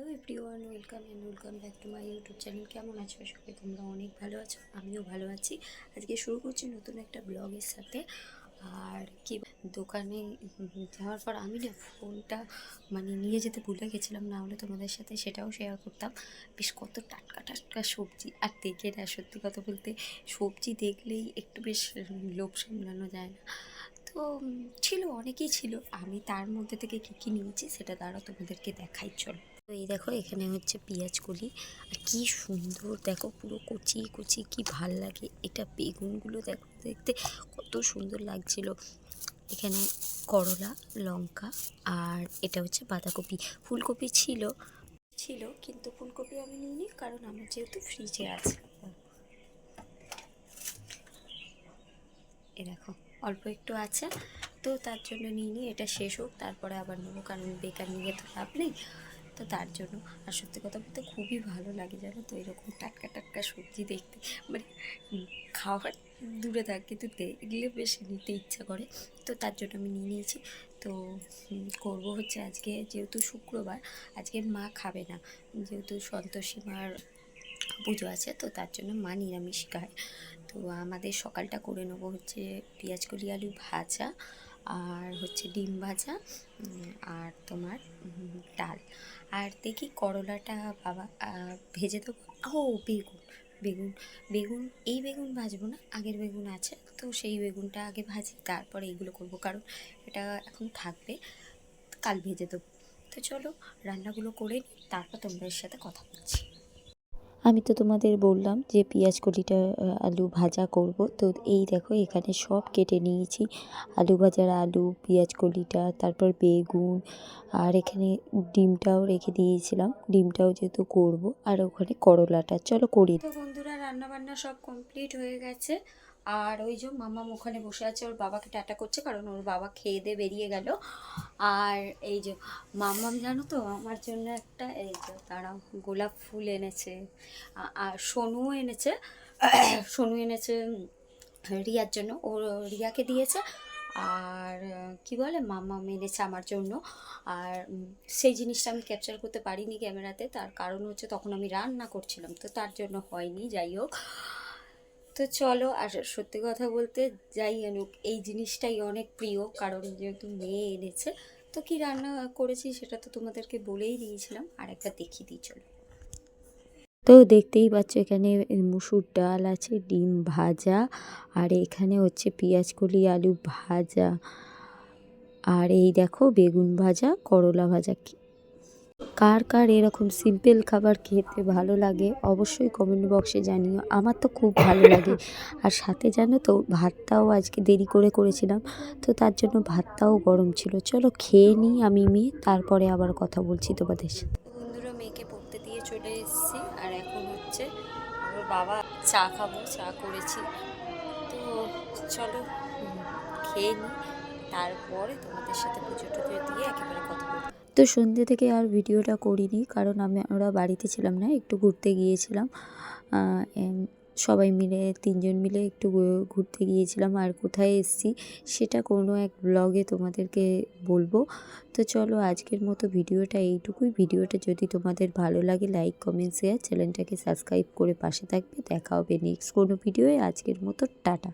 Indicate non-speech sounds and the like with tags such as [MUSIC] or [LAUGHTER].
Hello everyone welcome and welcome back to my YouTube channel কেমন আছো? সবাই তোমরা অনেক ভালো আছো, আমিও ভালো আছি। আজকে শুরু করছি নতুন একটা ব্লগের সাথে। আর কি, দোকানে যাওয়ার পর আমি না ফোনটা মানে নিয়ে যেতে ভুলে গেছিলাম, না হলে তোমাদের সাথে সেটাও শেয়ার করতাম। বেশ কত টাটকা টাটকা সবজি, আর দেখে না, সত্যি কথা বলতে সবজি দেখলেই একটু বেশ লোভ সামলানো যায় না। তো ছিল, অনেকেই ছিল। আমি তার মধ্যে থেকে কী কী নিয়েছি সেটা দ্বারা তোমাদেরকে দেখাই, চলো। তো এই দেখো, এখানে হচ্ছে পেঁয়াজ কলি আর কি সুন্দর, দেখো পুরো কচি কচি কি ভালো লাগে। এটা বেগুনগুলো দেখো, দেখতে কত সুন্দর লাগছিল। এখানে করলা, লঙ্কা আর এটা হচ্ছে বাঁধাকপি। ফুলকপি ছিল ছিল, কিন্তু ফুলকপি আমি নিইনি কারণ আমার যেহেতু ফ্রিজে আছে। এ দেখো, অল্প একটু আছে, তো তার জন্য নিইনি, এটা শেষ হোক, তারপরে আবার নেব, কারণ বেকার নিয়ে তো লাভ নেই। তো তার জন্য। আর সত্যি কথা বলতে খুবই ভালো লাগে জানো তো এরকম টাটকা টাটকা সবজি দেখতে। মানে খাওয়ার দূরে থাক, কিন্তু দেখলে বেশ নিতে ইচ্ছা করে। তো তার জন্য আমি নিয়ে নিয়েছি। তো করব হচ্ছে আজকে যেহেতু শুক্রবার, আজকে মা খাবে না। যেহেতু সন্তোষী মার পুজো আছে, তো তার জন্য মা নিরামিষ খায়। তো আমাদের সকালটা করে নেব হচ্ছে পেঁয়াজ কলি আলু ভাজা আর হচ্ছে ডিম ভাজা আর তোমার ডাল। আর দেখি করলাটা বাবা ভেজে দেবো। ও, বেগুন বেগুন বেগুন, এই বেগুন ভাজবো না, আগের বেগুন আছে, তো সেই বেগুনটা আগে ভাজি, তারপরে এইগুলো করব, কারণ এটা এখন থাকবে, কাল ভেজে দেবো। তো চলো, রান্নাগুলো করে তারপর তোমাদের সাথে কথা বলছি। আমি তো তোমাদের বললাম যে পেঁয়াজ কলিটা আলু ভাজা করব। তো এই দেখো এখানে সব কেটে নিয়েছি। আলু ভাজার আলু, পেঁয়াজ কলিটা, তারপর বেগুন, আর এখানে ডিমটাও রেখে দিয়েছিলাম। ডিমটাও যেহেতু করব, আর ওখানে করলাটা। চলো করি। তো বন্ধুরা রান্না বান্না সব কমপ্লিট হয়ে গেছে। আর ওই যে মামা ওখানে বসে আছে, ওর বাবাকে টাটা করছে, কারণ ওর বাবা খেয়ে দিয়ে বেরিয়ে গেল। আর এই যে মাম্মাম জানো তো, আমার জন্য একটা, এই যে তারা গোলাপ ফুল এনেছে। আর সোনু এনেছে [COUGHS] সোনু এনেছে রিয়ার জন্য। ও রিয়াকে দিয়েছে, আর কি বলে, মাম্মা এনেছে আমার জন্য। আর সেই জিনিসটা আমি ক্যাপচার করতে পারিনি ক্যামেরাতে, তার কারণ হচ্ছে তখন আমি রান্না করছিলাম, তো তার জন্য হয়নি, যাই হোক। তো চলো, আর সত্যি কথা বলতে যাই আনুক, এই জিনিসটাই অনেক প্রিয়, কারণ যেহেতু মেয়ে এনেছে, তো কি রান্না করেছি সেটা তো তোমাদেরকে বলেই দিয়েছিলাম, আর একবার দেখিয়ে দিই, চলো। তো দেখতেই পাচ্ছ এখানে মুসুর ডাল আছে, ডিম ভাজা, আর এখানে হচ্ছে পেঁয়াজ কলি আলু ভাজা, আর এই দেখো বেগুন ভাজা, করলা ভাজা কার কার এরকম সিম্পল খাবার খেতে ভালো লাগে, অবশ্যই কমেন্ট বক্সে জানিও। আমার তো খুব ভালো লাগে। আর সাথে জানো তো, ভাতটাও আজকে দেরি করে করেছিলাম, তো তার জন্য ভাতটাও গরম ছিল। চলো খেয়ে নিই আমি মেয়ে তারপরে আবার কথা বলছি তোমাদের সাথে। বন্ধুরা, মেয়েকে পড়তে দিয়ে চলে এসেছি। আর এখন হচ্ছে আমার বাবা চা খাব, চা করেছি। তো চলো খেয়ে নিই। তারপরে তোমাদের সাথে পুজো টুজো দিয়ে তো সন্ধ্যে থেকে আর ভিডিওটা করিনি, কারণ আমি আমরা বাড়িতে ছিলাম না, একটু ঘুরতে গিয়েছিলাম। সবাই মিলে, তিনজন মিলে একটু ঘুরতে গিয়েছিলাম। আর কোথায় এসছি, সেটা কোনো এক ব্লগে তোমাদেরকে বলব। তো চলো আজকের মতো ভিডিওটা এইটুকুই। ভিডিওটা যদি তোমাদের ভালো লাগে লাইক কমেন্ট শেয়ার চ্যানেলটাকে সাবস্ক্রাইব করে পাশে থাকবে। দেখা হবে নেক্সট কোনো ভিডিওয়ে আজকের মতো, টাটা।